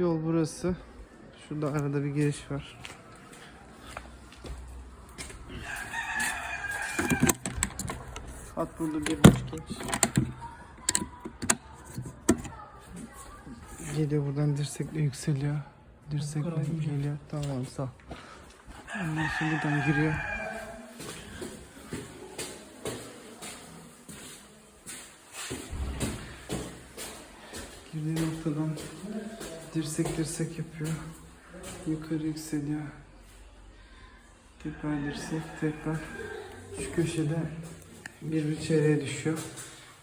Yol burası. Şurada arada bir giriş var. Hat burada bir buçuk inç. Geliyor buradan dirsekle yükseliyor. Dirsekle geliyor. Tamam sağ. Ondan sonra buradan giriyor. Girdiği noktadan dirsek dirsek yapıyor. Yukarı yükseliyor. Tekrar dirsek, tekrar şu köşede bir bir çeyreğe düşüyor.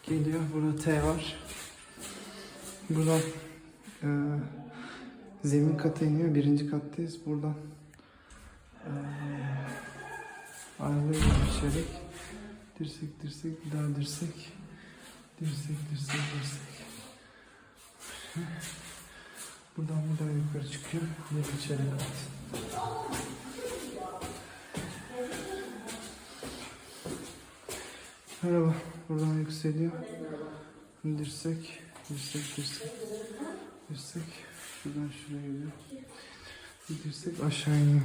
Geliyor. Burada T var. Buradan eee zemin kata iniyor. Birinci kattayız. Buradan eee ayrılıyor bir. Dirsek, dirsek, bir daha dirsek. Dirsek, dirsek, dirsek. Buradan buradan yukarı çıkıyor. Bir içeri kat. Merhaba. Buradan yükseliyor. Dirsek, dirsek, dirsek. Dirsek. Şuradan şuraya geliyor. Bir dirsek aşağı iniyor.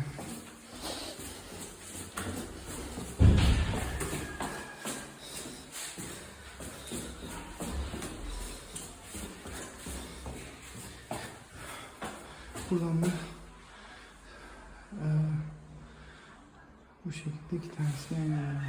Buradan da eee, bu şekilde iki tanesi yan yana.